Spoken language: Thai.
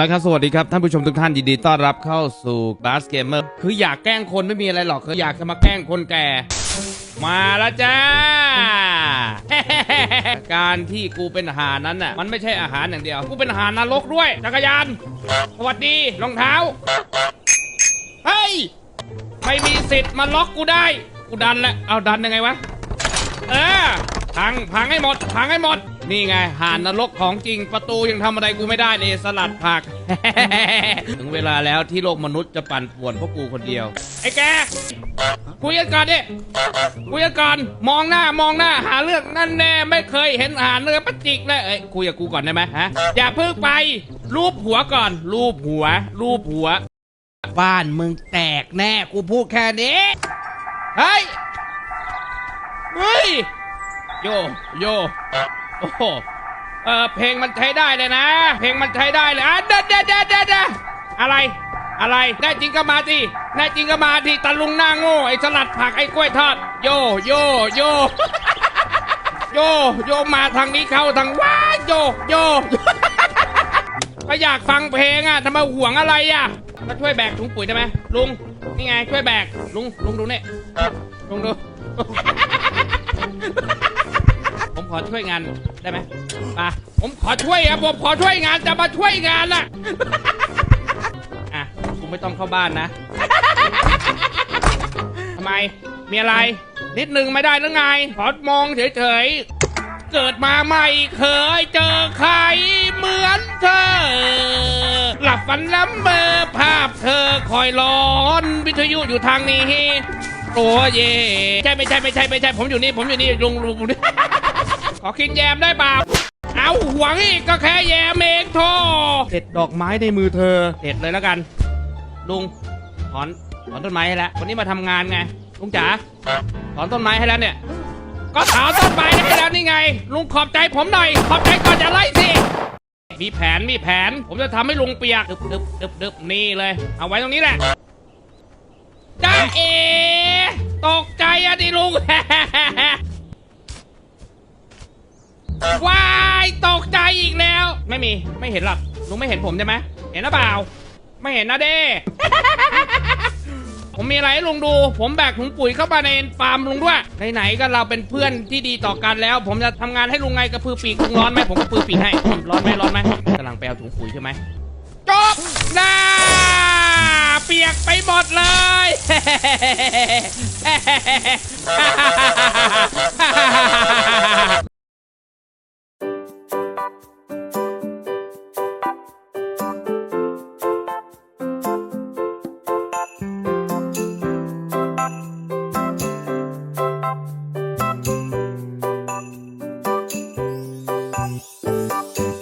แล้วครับสวัสดีครับ ท่านผู้ชมทุกท่านยินดีต้อนรับเข้าสู่บาสเกมเมอร์คืออยากแกล้งคนไม่มีอะไรหรอกคืออยากจะมาแกล้งคนแก่ มาแล้วจ้า การที่กูเป็นอาหารนั้นน่ะมันไม่ใช่อาหารอย่างเดียว กูเป็นอาหารนรกด้วยจักรยานสวัสดีรองเท้าเฮ้ยไม่มีสิทธิ์มาล็อกกูได้ กูดันแล้วเอาดันยังไงวะเออพังพังให้หมดพังให้หมด นี่ไงห่านนรกของจริงประตูยังทำอะไรกูไม่ได้เลยสลัดผัก ถึงเวลาแล้วที่โลกมนุษย์จะปั่นป่วนเพราะกูคนเดียว ไอ้แกคุยกันก่อนดิคุยกันก่อนมองหน้ามองหน้าหาเรื่องนั่นแน่ไม่เคยเห็นหาเนื้อปะจิกเลยเอ้ยคุยกับกูก่อนได้ไหมฮะอย่าเพิ่งไปรูปหัวก่อน รูปหัว รูปหัว บ้านมึงแตกแน่กูพูดแค่นี้เฮ้ยเฮ้ยโยโย โอ้โหเออเพลงมันใช้ได้เลยนะ เพลงมันใช้ได้เลยอะเด็ดเด็ดเด็ดเด็ดเด็ดอะไร อะไรแน่จริงก็มาสิแน่จริงก็มาที่ตะลุงหน้าโง่ไอ้สลัดผักไอ้กล้วยทอด โยโยโยโยโยมาทางนี้เข้าทางว้าโยโยก็อยากฟังเพลงอะทำไมห่วงอะไรอะมาช่วยแบกถุงปุ๋ยได้ไหมลุงนี่ไงช่วยแบกลุงลุงดูนี่ลุงดู ขอช่วยงานได้ไหมอะผมขอช่วยครับผมขอช่วยงานจะมาช่วยงานน่ะ อะคุณไม่ต้องเข้าบ้านนะทำไมมีอะไร นิดนึงไม่ได้หรือไงขอมองเฉยๆ เกิดมาไม่เคยเจอใครเหมือนเธอ หลับฝันล้ำเบอภาพเธอคอยร้อน วิทยุอยู่ทางนี้ โอ้เย่ใช่ไม่ใช่ไม่ใช่ไม่ใช่ผมอยู่นี่ผมอยู่นี่ลุงลุง ขอกินแยมได้เปล่าเอาหวังอีกก็แค่แยมเองโทเด็ดดอกไม้ในมือเธอเด็ดเลยแล้วกัน ลุงถอนถอนต้นไม้ให้แล้ววันนี้มาทำงานไงลุงจ๋าถอนต้นไม้ให้แล้วเนี่ย ก็ถอนต้นไม้ให้แล้วนี่ไง ลุงขอบใจผมหน่อย ขอบใจก่อนจะไล่สิมีแผนมีแผน ผมจะทำให้ลุงเปียกดึบดึบดึบดึบนี่เลย เอาไว้ตรงนี้แหละจ้าเอตกใจอะดิลุง ว้ายตกใจอีกแล้ว ไม่มีไม่เห็นหรอกลุงไม่เห็นผมใช่ไหมเห็นหรือเปล่า ไม่เห็นนะเด้ ผมมีอะไรให้ลุงดู ผมแบกถุงปุ๋ยเข้ามาในฟาร์มลุงด้วยไหนๆก็เราเป็นเพื่อนที่ดีต่อกันแล้ว ผมจะทำงานให้ลุงไงกระพือปีกลุงร้อนไหมผมกระพือปีกให้ร้อนไหมร้อนไหมกำลังไปเอาถุงปุ๋ยใช่ไหมจบหน้าเปียกไปหมดเลย